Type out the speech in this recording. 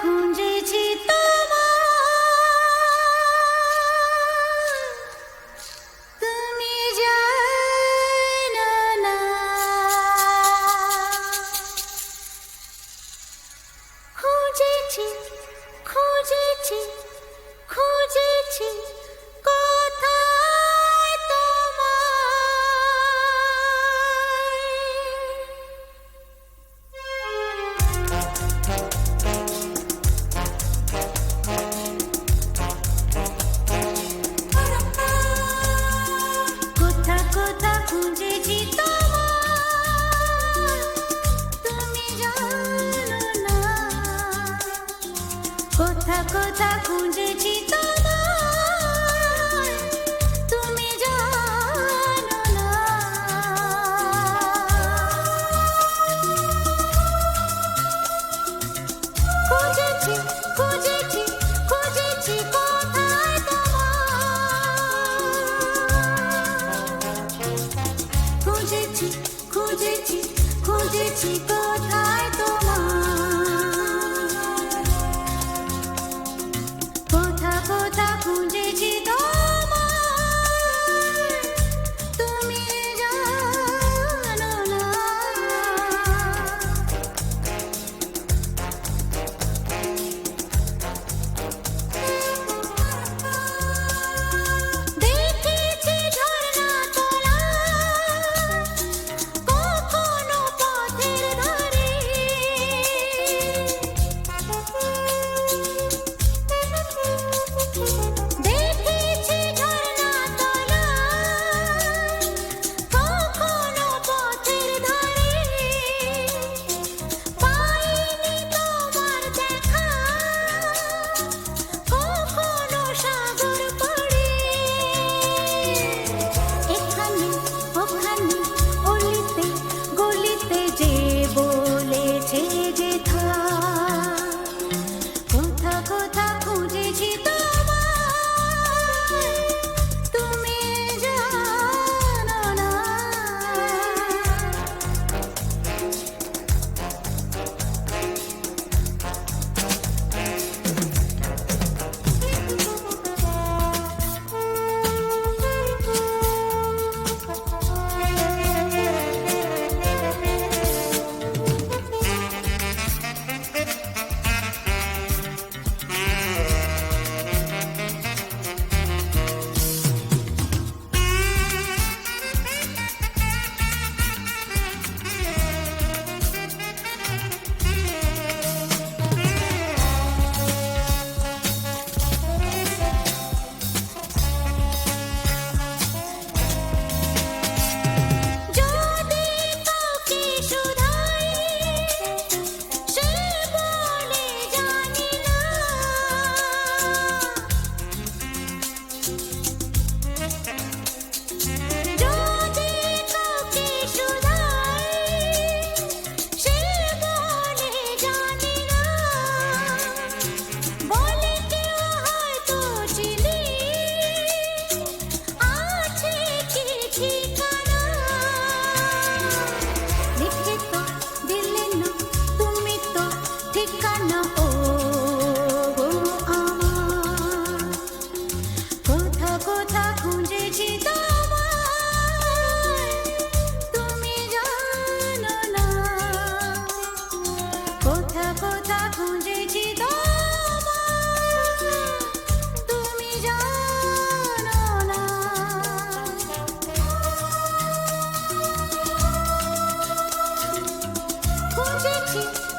খুঁজেছি তুমি জানো না। খুঁজেছি খুঁজেছি খুঁজেছি। কথা কথা খুঁজেছি তোমায় তুমি জানো না। খুঁজেছি খুঁজেছি খুঁজেছি কোথায় তোমায়